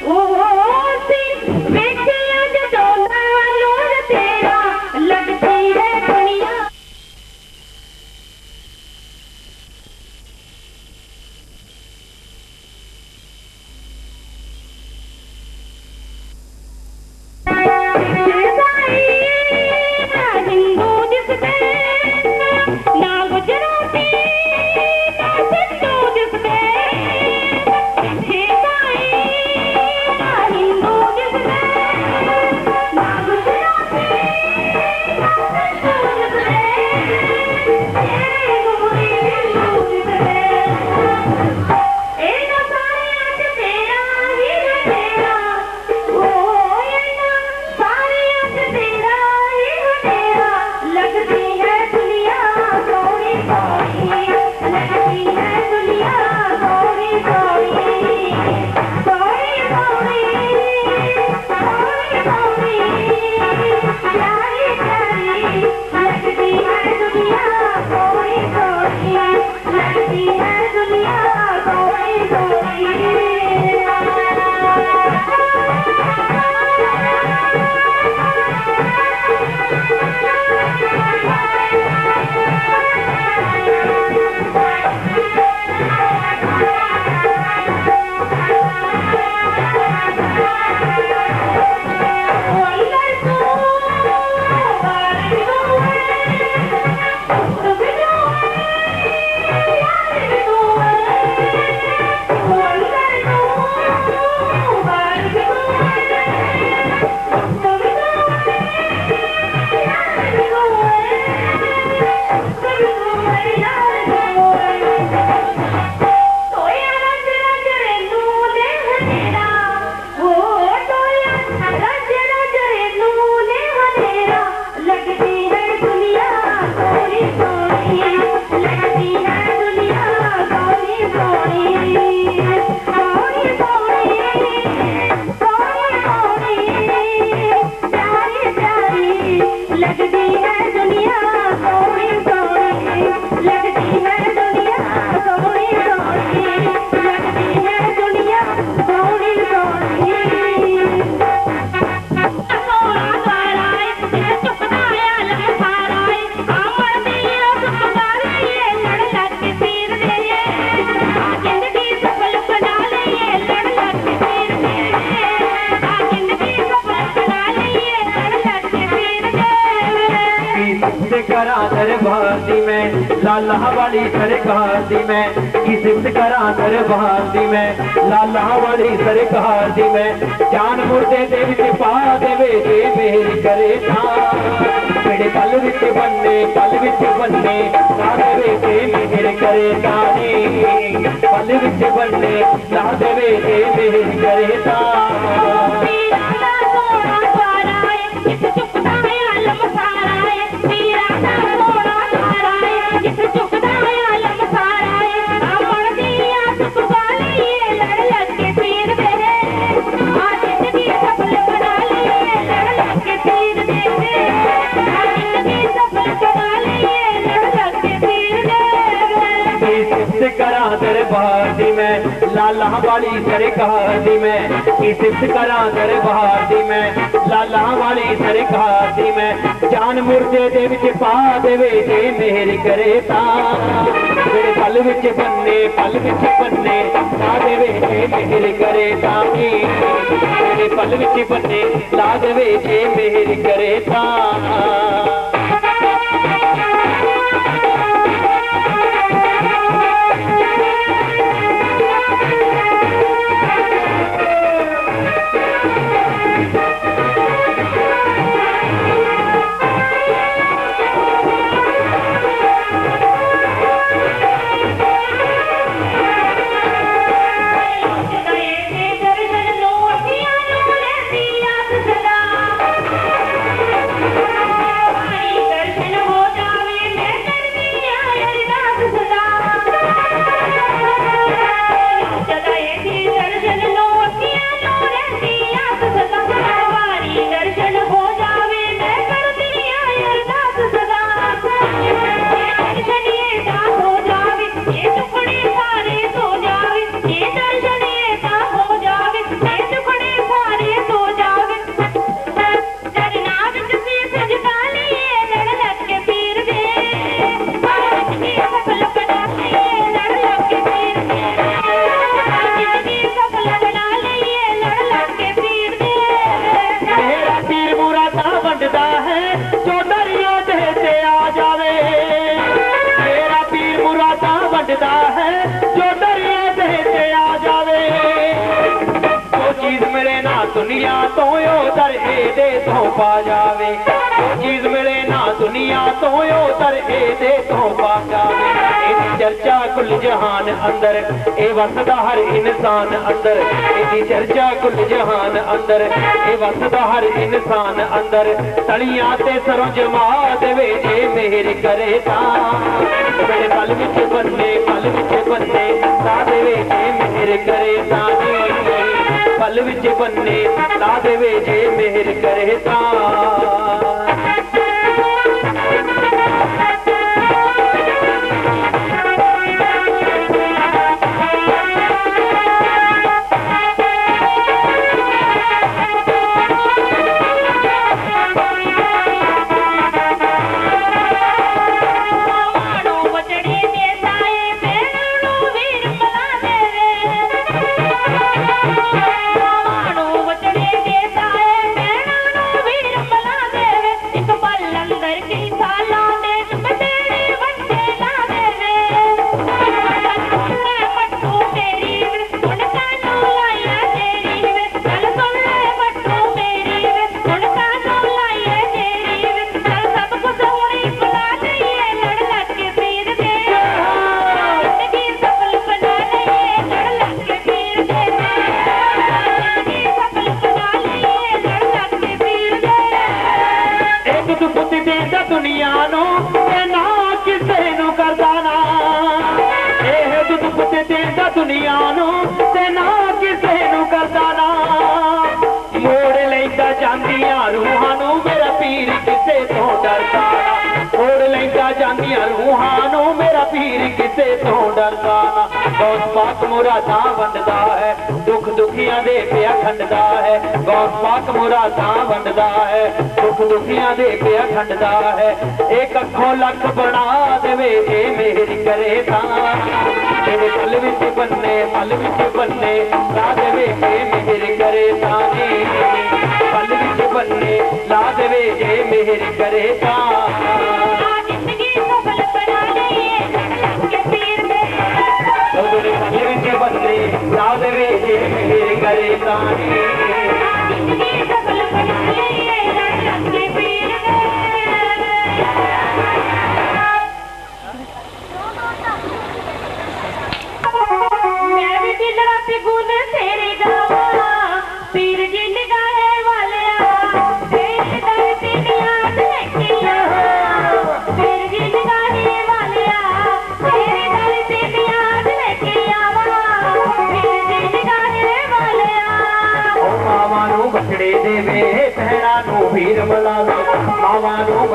Whoa. ਲਾਲਾ ਵਾਲੀ ਸਰਕਾਰ ਦੀ ਮੈਂ, ਕੀ ਸਿਫਤ ਕਰਾਂ ਦਰਬਾਰ ਦੀ ਮੈਂ? ਲਾਲਾ ਵਾਲੀ ਸਰਕਾਰ ਦੀ ਮੈਂ, ਜਾਨ ਮੁਰਦੇ ਦੇ ਵਿੱਚ ਪਾ ਦੇਵੇ ਤੇ ਮੇਰ ਕਰੇ ਤਾਂ ਮੇਰੇ ਪਲ ਵਿੱਚ ਬੰਨੇ, ਪਲ ਵਿੱਚ ਬੰਨੇ, ਲਾ ਦੇਵੇ ਤੇ ਮਿਹਰ ਕਰੇ ਤਾਂ ਪਲ ਵਿੱਚ ਬੰਨੇ, ਲਾ ਦੇਵੇ ਤੇ ਮਿਹਰ ਕਰੇ ਤਾਂ ਲਾਲਾਂ ਵਾਲੀ ਸਰਕਾਰ ਦੀ ਮੈਂ, ਕੀ ਸਿਫਤ ਕਰਾਂ ਦਰਬਾਰ ਦੀ ਮੈਂ? ਲਾਲਾਂ ਵਾਲੀ ਸਰਕਾਰ ਦੀ ਮੈਂ, ਜਾਨ ਮੁਰਦੇ ਦੇ ਵਿੱਚ ਪਾ ਦੇਵੇ ਜੇ ਮਿਹਰ ਕਰੇ ਤਾਂ। ਮੇਰੇ ਪਲ ਵਿੱਚ ਬੰਨੇ, ਪਲ ਵਿੱਚ ਬੰਨੇ ਪਾ ਦੇਵੇ ਜੇ ਮਿਹਰ ਕਰੇ ਤਾਂ। ਕੀ ਮੇਰੇ ਪਲ ਵਿੱਚ ਬੰਨੇ, ਲਾ ਦੇਵੇ ਜੇ ਮਿਹਰ ਕਰੇ ਤਾਂ। ਤੋਂ ਪਾ ਜਾਵੇ? ਜੋ ਚੀਜ਼ ਮਿਲੇ ਨਾ ਦੁਨੀਆ ਤੋਂ ਉਧਰ ਇਹਦੇ ਤੋਂ ਪਾ ਜਾਵੇ। ਇਹਦੀ ਚਰਚਾ ਕੁੱਲ ਜਹਾਨ ਅੰਦਰ, ਇਹ ਵਸਦਾ ਹਰ ਇਨਸਾਨ ਅੰਦਰ। ਇਹਦੀ ਚਰਚਾ ਕੁੱਲ ਜਹਾਨ ਅੰਦਰ, ਇਹ ਵਸਦਾ ਹਰ ਇਨਸਾਨ ਅੰਦਰ। ਤਲੀਆਂ ਤੇ ਸਰੋਂ ਜਮਾ ਦੇਵੇ ਜੇ ਮਿਹਰ ਕਰੇ ਤਾਂ। ਮੇਰੇ ਪਲ ਵਿੱਚ ਬੰਦੇ ਪਲ ਵਿੱਚ ਬੰਦੇ ਲਾ ਦੇਵੇ ਜੇ ਮਿਹਰ ਕਰੇ ਤਾਂ। ਜੀ ਪਲ ਵਿੱਚ ਬੰਨੇ ਲਾ ਦੇਵੇ ਜੇ ਮਿਹਰ ਕਰੇ ਤਾਂ। ਤਾਂ ਨੂੰ ਤੇ ਨਾ ਕਿਸੇ ਨੂੰ ਕਰਦਾ ਨਾ। ਕਿਸੇ ਤੋਂ ਡਰਦਾ ਨਾ। ਬਹੁਤ ਪਾਕ ਮੁਰਾਦਾਂ ਵੰਡਦਾ ਹੈ। ਦੁੱਖ ਦੁਖੀਆਂ ਦੇ ਪਿਆ ਖੰਡਦਾ ਹੈ। ਬਹੁਤ ਪਾਕ ਮੁਰਾਦਾਂ ਵੰਡਦਾ ਹੈ। ਦੁੱਖ ਦੁਖੀਆਂ ਦੇ ਪਿਆ ਖੰਡਦਾ ਹੈ। ਇੱਕ ਅੱਖੋਂ ਲੱਖ ਬਣਾ ਦੇਵੇ ਜੇ ਮਿਹਰ ਕਰੇ ਤਾਂ। ਤੇਰੇ ਪਲ ਵਿੱਚ ਬੰਨੇ ਪਲ ਵਿੱਚ ਬੰਨੇ, ਲਾ ਦੇਵੇ ਜੇ ਮਿਹਰ ਕਰੇ ਤਾਂ। ਜੀ ਪਲ ਵਿੱਚ ਬੰਨੇ, ਲਾ ਦੇਵੇ ਜੇ ਮਿਹਰ ਕਰੇ ਤਾਂ।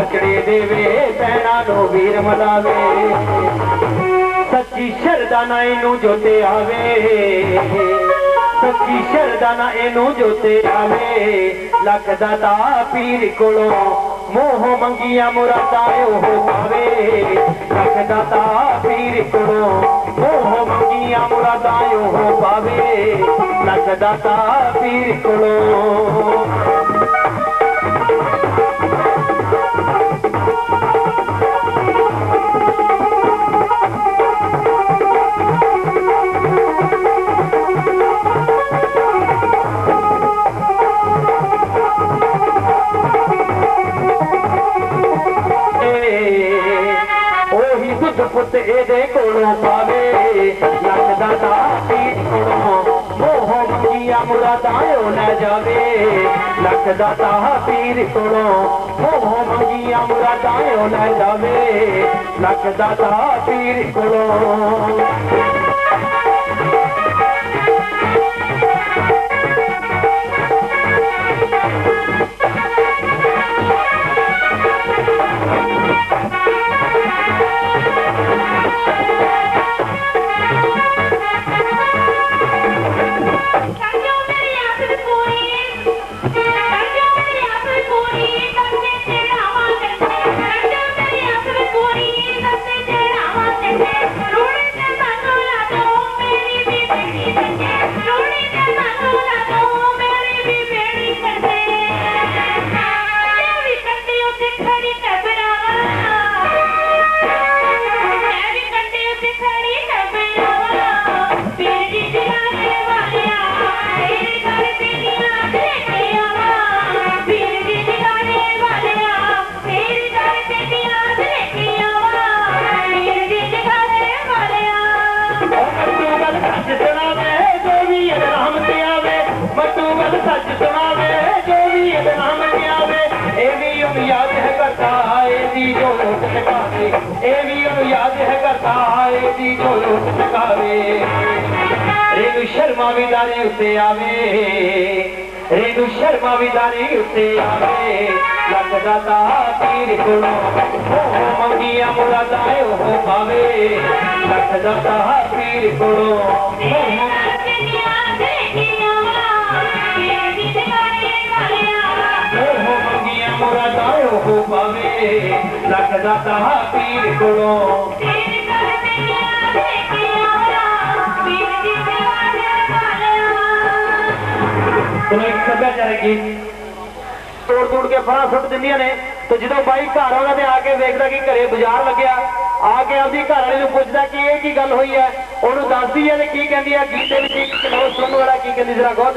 ਮਾਵਾਂ ਦੇਵੇ ਭੈਣਾਂ ਨੂੰ ਵੀਰ ਮਲਾਵੇ। ਸੱਚੀ ਸ਼ਰਦਾ ਨਾ ਇਹਨੂੰ ਜੋਤੇ ਆਵੇ। ਸੱਚੀ ਸ਼ਰਦਾ ਨਾ ਇਹਨੂੰ ਜੋਤੇ ਆਵੇ। ਲੱਗਦਾ ਤਾਂ ਪੀਰ ਕੋਲੋਂ ਮੋਹ ਮੰਗੀਆਂ ਮੁਰਾਦਾਂ ਉਹ ਪਾਵੇ। ਲੱਗਦਾ ਤਾਂ ਪੀਰ ਕੋਲੋਂ ਮੋਹ ਮੰਗੀਆਂ ਮੁਰਾਦਾਂ ਉਹ ਪਾਵੇ। ਲੱਗਦਾ ਤਾਂ ਪੀਰ ਕੋਲੋਂ पीर सोरो मीदाीर ਜਾਵੇ ਇਹ ਵੀ ਉਹਨੂੰ ਯਾਦ ਹੈ ਕਰਦਾ ਇਹਦੀ ਜੋ ਲੁੱਟ ਚਕਾਵੇ ਰੇਨੂ ਸ਼ਰਮਾ ਵੀ ਦਾਰੇ ਉੱਤੇ ਆਵੇ ਰੇਨੂ ਸ਼ਰਮਾ ਵੀ ਦਾਰੇ ਉੱਤੇ ਆਵੇ ਲੱਗਦਾ ਤਾਂ ਪੀਰ ਕੋਲੋਂ ਉਹ ਮੰਗੀਆਂ ਮੁਰਾਦਾਂ ਉਹ ਪਾਵੇ ਲੱਗਦਾ ਤਾਂ ਪੀਰ ਕੋਲੋਂ ਉਹ ਮੰਗੀਆਂ ਮੁਰਾਦਾਂ ਉਹ ਪਾਵੇ ਲੱਗਦਾ ਤਾਂ ਪੀਰ ਕੋਲੋਂ। ਚਲੋ ਇੱਕ ਸੱਭਿਆਚਾਰਕ ਗੀਤ ਤੋੜ ਤੋੜ ਕੇ ਫੜਾ ਸੁੱਟ ਦਿੰਦੀਆਂ ਨੇ। ਤੇ ਜਦੋਂ ਬਾਈ ਘਰ ਆਉਂਦਾ ਤੇ ਆ ਕੇ ਵੇਖਦਾ ਕਿ ਘਰੇ ਬਾਜ਼ਾਰ ਲੱਗਿਆ। ਆ ਕੇ ਆਪਦੀ ਘਰ ਵਾਲੀ ਨੂੰ ਪੁੱਛਦਾ ਕਿ ਇਹ ਕੀ ਗੱਲ ਹੋਈ ਹੈ? ਉਹਨੂੰ ਦੱਸਦੀ ਹੈ ਤੇ ਕੀ ਕਹਿੰਦੀ ਹੈ? ਗੀਤ ਦੇ ਵਿੱਚ ਇੱਕ ਕਿਲੋ ਸੁਣਨ ਵਾਲਾ ਕੀ ਕਹਿੰਦੀ ਜਰਾ ਗੌਰ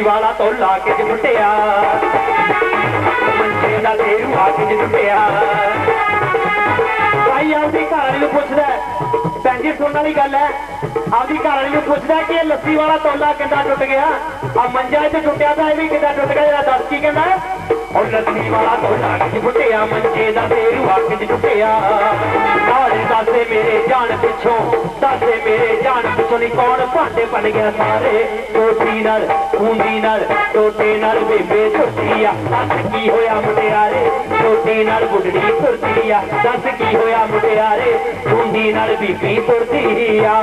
ਦੇਣਾ ਵਾਲਾ ਤੋਂ ਲਾ ਕੇ ਜੁਟਿਆ ਮੰਜੇ ਦਾ ਤੇਰੂ ਆ ਕੇ ਜੁਟਿਆ ਭਾਈ, ਆਪਦੀ ਘਰ ਵਾਲੀ ਨੂੰ ਪੁੱਛਦਾ ਭੈਣ ਜੀ, ਸੁਣਨ ਵਾਲੀ ਗੱਲ ਹੈ। ਆਪਦੀ ਘਰ ਵਾਲੀ ਨੂੰ ਪੁੱਛਦਾ ਕਿ ਇਹ ਲੱਸੀ ਵਾਲਾ ਤੋਲਾ ਕਿੱਦਾਂ ਟੁੱਟ ਗਿਆ? ਆ ਮੰਜਾ ਇੱਥੇ ਟੁੱਟਿਆ ਤਾਂ ਇਹ ਵੀ ਕਿੱਦਾਂ ਟੁੱਟ ਗਿਆ? ਜਿਹੜਾ ਦੱਸ ਕੀ ਕਹਿੰਦਾ? ਉਹ ਲੱਸੀ ਵਾਲਾ ਤੋਲਾ ਕਿ ਟੁੱਟਿਆ ਮੰਜੇ ਦਾ ਤੇਰੂ ਆ ਕੇ ਟੁੱਟਿਆ ਦੱਸੇ ਮੇਰੇ ਜਾਨ ਪਿੱਛੋਂ ਦੱਸੇ ਮੇਰੇ ਜਾਨ ਪਿੱਛੋਂ ਨਹੀਂ ਕੌਣ ਭਾਂਡੇ ਬਣ ਗਿਆ ਸਾਰੇ। ਟੋਟੀ ਨਾਲ ਖੂੰਦੀ ਨਾਲ, ਟੋਟੇ ਨਾਲ ਬੇਬੇ ਛੁੱਟੀ ਆ। ਦੱਸ ਕੀ ਹੋਇਆ ਮੁੰਡਿਆਰੇ? ਟੋਟੀ ਨਾਲ ਬੁੱਢੜੀ ਤੁਰਦੀ ਆ। ਦੱਸ ਕੀ ਹੋਇਆ ਮੁੰਡਿਆਰੇ? ਖੂੰਦੀ ਨਾਲ ਬੀਬੀ ਤੁਰਦੀ ਆ।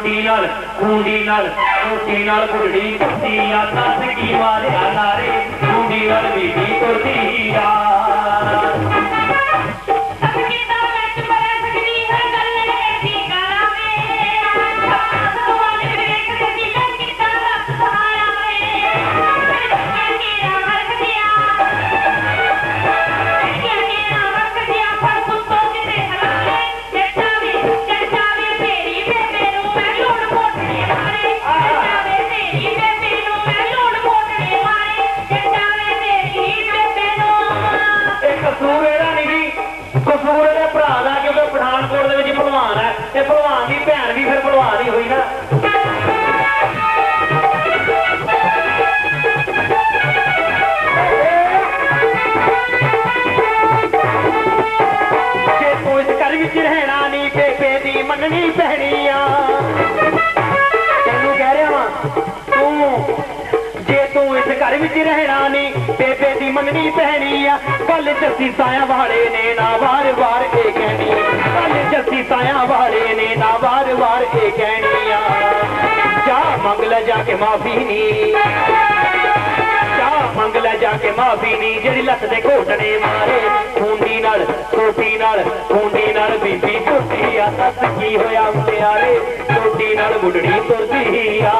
ਟੋਟੀ ਨਾਲ ਖੂੰਡੀ ਨਾਲ ਟੋਟੀ ਨਾਲ ਬੁੱਢੀ ਕੁੱਤੀ ਆ। ਦੱਸ ਕੀ ਮਾਰਿਆ ਨਾਰੇ ਖੂੰਡੀ ਨਾਲ ਬੀਬੀ ਕੁੱਤੀ ਆ। ਬੇਬੇ ਪੈਣੀ ਆ ਗੱਲ ਜੱਸੀ ਸਾਇਆ ਵਾਲੇ ਨੇ ਨਾ ਵਾਰ-ਵਾਰ ਇਹ ਕਹਿਣੀ ਗੱਲ ਜੱਸੀ ਸਾਇਆ ਵਾਲੇ ਨੇ ਨਾ ਵਾਰ-ਵਾਰ ਇਹ ਕਹਿਣੀ ਆ। ਜਾ ਮੰਗ ਲੈ ਜਾ ਕੇ ਮਾਫੀ ਨੀ। ਜਾ ਮੰਗ ਲੈ ਜਾ ਕੇ ਮਾਫੀ ਨੀ, ਜਿਹੜੀ ਲੱਤ ਦੇ ਘੋਟਣੇ ਮਾਰੇ। ਖੂੰਡੀ ਨਾਲ ਟੋਟੀ ਨਾਲ ਖੂੰਡੀ ਨਾਲ ਬੀਬੀ ਟੁੱਟੀ ਆ। ਸੱਤ ਕੀ ਹੋਇਆ ਮੁੰਡਿਆਰੇ ਟੋਟੀ ਨਾਲ ਮੁੰਡੜੀ ਤੁਰਦੀ ਆ।